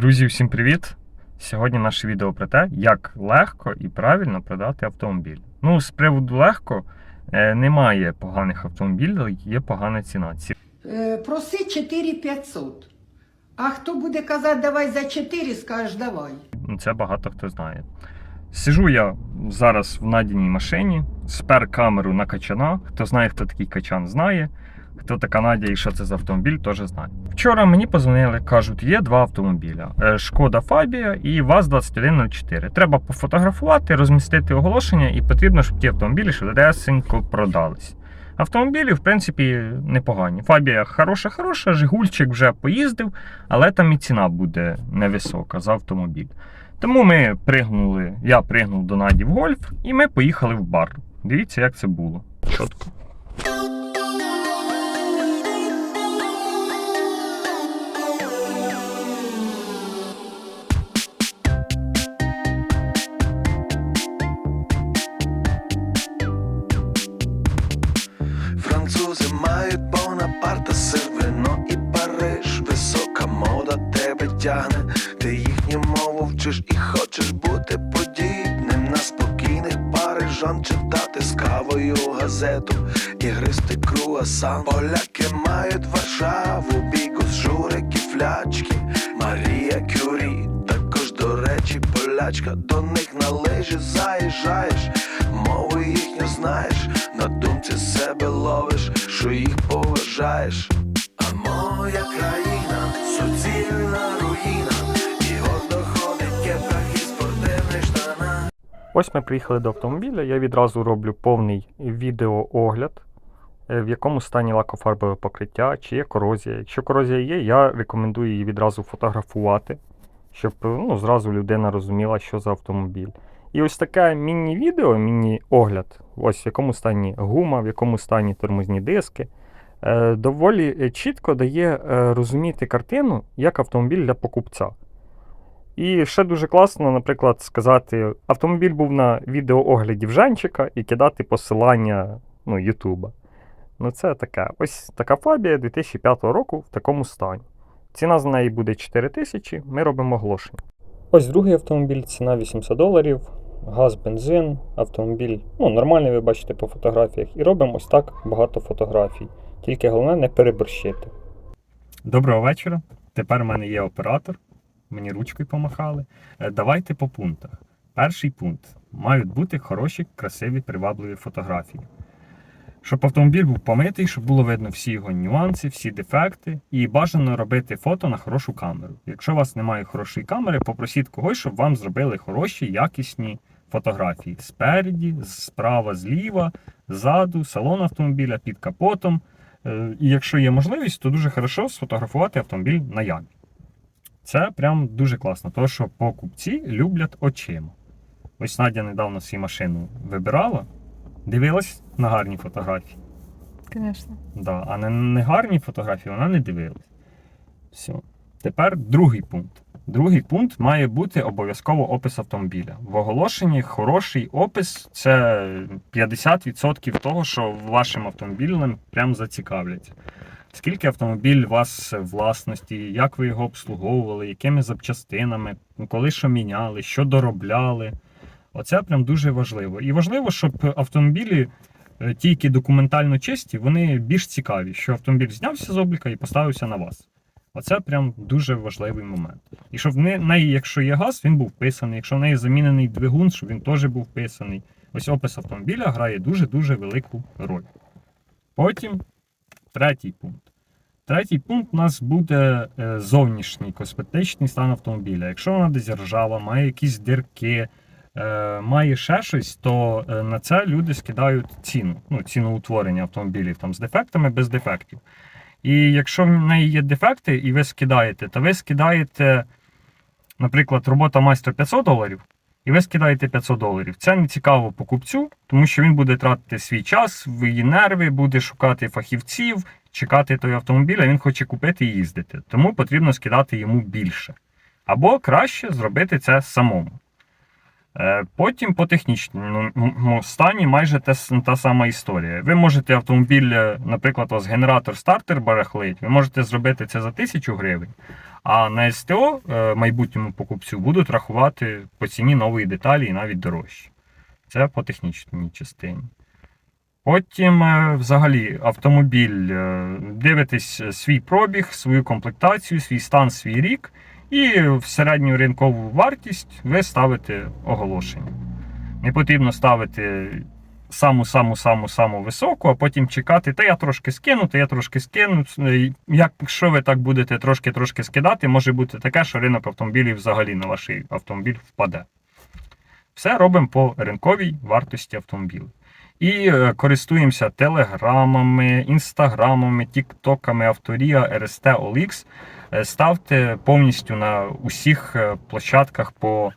Друзі, всім привіт! Сьогодні наше відео про те, як легко і правильно продати автомобіль. Ну, з приводу легко е, немає поганих автомобілів, є погана ціна. Ці- Е, Проси 4500. А хто буде казати, давай за 4, скажеш давай. ну, Це багато хто знає. Сижу я зараз в надійній машині, спер камеру на качана. Хто знає, хто такий качан, знає. Хто така Надя і що це за автомобіль, теж знає. Вчора мені позвонили, кажуть, є два автомобіля: Е, Шкода Фабія і ВАЗ-2104. Треба пофотографувати, розмістити оголошення, і потрібно, щоб ті автомобілі швидесенько продались. Автомобілі, в принципі, непогані. Фабія хороша-хороша, Жигульчик вже поїздив, але там і ціна буде невисока за автомобіль. Тому ми пригнули, я пригнув до Наді в гольф, і ми поїхали в бар. Дивіться, як це було. Чітко. Тягне, ти їхню мову вчиш і хочеш бути подібним. На спокійних парижан читати з кавою газету. І гристи круасан. Поляки мають Варшаву, бігус, журики, флячки, Марія Кюрі, також до речі, полячка, до них на лижі заїжджаєш, мову їхню знаєш, на думці себе ловиш, що їх поважаєш. Моя країна суцільна руїна, і гордо ходить кепках і спортивних штанах. Ось ми приїхали до автомобіля. Я відразу роблю повний відеоогляд, е, в якому стані лакофарбове покриття, чи є корозія. Якщо корозія є, я рекомендую її відразу фотографувати, щоб ну, зразу людина розуміла, що за автомобіль. І ось таке міні-відео, міні-огляд, ось в якому стані гума, в якому стані тормозні диски. Е, Доволі е, чітко дає е, розуміти картину як автомобіль для покупця. І ще дуже класно, наприклад, сказати, автомобіль був на відеоогляді в Женчика і кидати посилання ну, Ютуба. Ну, це таке. Ось така фабія 2005 року в такому стані. Ціна за неї буде 4 тисячі, ми робимо оголошення. Ось другий автомобіль, ціна 800 доларів, газ, бензин, автомобіль. Ну, нормальний, ви бачите по фотографіях. І робимо ось так багато фотографій. Тільки головне не переборщити. Доброго вечора. Тепер у мене є оператор. Мені ручкою помахали. Е, Давайте по пунктах. Перший пункт. Мають бути хороші, красиві, привабливі фотографії. Щоб автомобіль був помитий, щоб було видно всі його нюанси, всі дефекти. І бажано робити фото на хорошу камеру. Якщо у вас немає хорошої камери, попросіть когось, щоб вам зробили хороші, якісні фотографії. Спереді, справа, зліва, ззаду, салон автомобіля, під капотом. Е, І якщо є можливість, то дуже хорошо сфотографувати автомобіль на ямі. Це прям дуже класно, тому що покупці люблять очима. Ось Надя недавно свою машину вибирала, дивилась на гарні фотографії. Конечно. Да, а на негарні фотографії вона не дивилась. Все. Тепер другий пункт. Другий пункт має бути обов'язково опис автомобіля. В оголошенні хороший опис це 50% того, що вашим автомобілем прям зацікавляться. Скільки автомобіль у вас власності, як ви його обслуговували, якими запчастинами, коли що міняли, що доробляли. Оце прям дуже важливо. І важливо, щоб автомобілі, е, ті, які документально чисті, вони більш цікаві, що автомобіль знявся з обліка і поставився на вас. Оце прям дуже важливий момент. І щоб в неї, якщо є газ, він був вписаний. Якщо в неї замінений двигун, щоб він теж був вписаний. Ось опис автомобіля грає дуже-дуже велику роль. Потім третій пункт. Третій пункт у нас буде е, зовнішній косметичний стан автомобіля. Якщо вона десь ржава, має якісь дірки, е, має ще щось, то е, на це люди скидають ціну, ну, ціноутворення автомобілів там, з дефектами, без дефектів. І якщо в неї є дефекти, і ви скидаєте, то ви скидаєте, наприклад, робота майстра 500 доларів, і ви скидаєте 500 доларів. Це не цікаво покупцю, тому що він буде тратити свій час, свої нерви, буде шукати фахівців, чекати той автомобіль, а він хоче купити і їздити. Тому потрібно скидати йому більше. Або краще зробити це самому. Е, Потім по технічному стані майже та сама історія. Ви можете автомобіль, е, наприклад, у вас генератор стартер барахлить, ви можете зробити це за 1000 гривень, А на СТО е, майбутньому покупцю будуть рахувати по ціні нової деталі і навіть дорожче. Це по технічній частині. Потім, взагалі, автомобіль дивитесь свій пробіг, свою комплектацію, свій стан, свій рік, і в середню ринкову вартість ви ставите оголошення. Не потрібно ставити саму саму саму саму високу, а потім чекати, та я трошки скину, та я трошки скину. Якщо ви так будете трошки-трошки скидати, може бути таке, що ринок автомобілів взагалі на ваш автомобіль впаде. Все робимо по ринковій вартості автомобіля. І е, користуємося телеграмами, інстаграмами, тіктоками, Авторія, РСТ, OLX. Е, Ставте повністю на усіх е, площадках по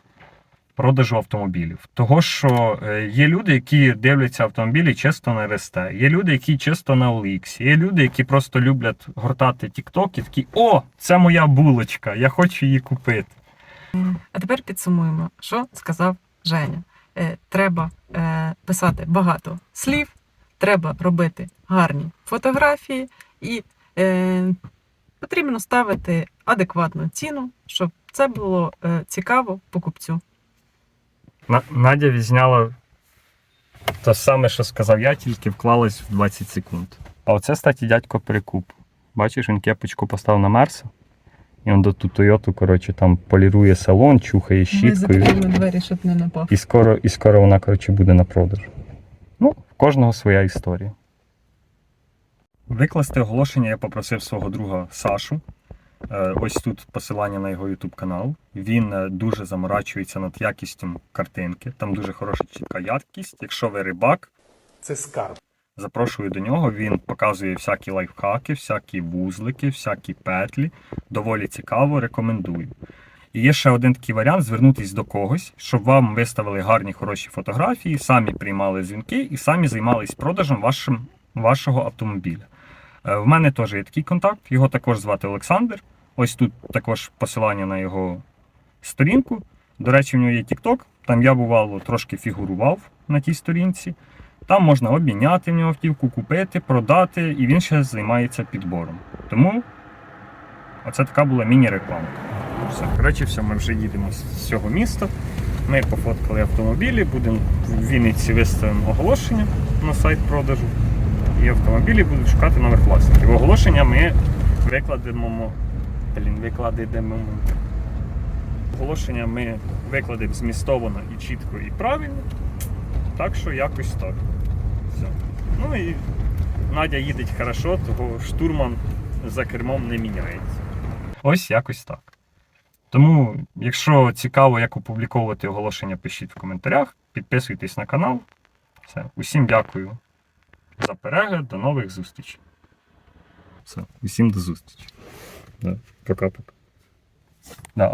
продажу автомобілів. Того, що є люди, які дивляться автомобілі чисто на РСТ, є люди, які чисто на OLX, є люди, які просто люблять гортати тікток і такі: О, це моя булочка, я хочу її купити. А тепер підсумуємо, що сказав Женя. Е, треба е, писати багато слів, треба робити гарні фотографії і е, потрібно ставити адекватну ціну, щоб це було цікаво покупцю. Надя відзняла те саме, що сказав я, тільки вклалась в 20 секунд. А оце, статі, дядько перекуп. Бачиш, він кепочку поставив на Мерса. І він до ту Тойоту, коротше, там полірує салон, чухає щіткою. двері, щоб не напав. І скоро, і скоро вона, коротше, буде на продаж. Ну, в кожного своя історія. Викласти оголошення я попросив свого друга Сашу. Е, Ось тут посилання на його YouTube канал. Він е, дуже заморачується над якістю картинки. Там дуже хороша чітка якість. Якщо ви рибак, Це скарб. Запрошую до нього. Він показує всякі лайфхаки, всякі вузлики, всякі петлі. Доволі цікаво, рекомендую. І є ще один такий варіант: звернутися до когось, щоб вам виставили гарні хороші фотографії, самі приймали дзвінки і самі займались продажем вашим, вашого автомобіля. Е, В мене теж є такий контакт, його також звати Олександр. Ось тут також посилання на його сторінку. До речі, в нього є TikTok, там я бувало трошки фігурував на тій сторінці. Там можна обміняти в нього автівку, купити, продати, і він ще займається підбором. Тому оце така була міні-реклама. Все, коротше, все, ми вже їдемо з цього міста. Ми пофоткали автомобілі, будемо в Вінниці виставимо оголошення на сайт продажу. І автомобілі будуть шукати номер власників. Оголошення ми викладемо. Блін, викладемо. Оголошення ми викладемо змістовано і чітко, і правильно. Так що якось так. Все. Ну і Надя їде хорошо, того штурман за кермом не міняється. Ось якось так. Тому, якщо цікаво, як опубліковувати оголошення, пишіть в коментарях, підписуйтесь на канал. Все. Усім дякую за перегляд, до нових зустрічей. Все, усім до зустрічі. Да. Пока-пока. Да.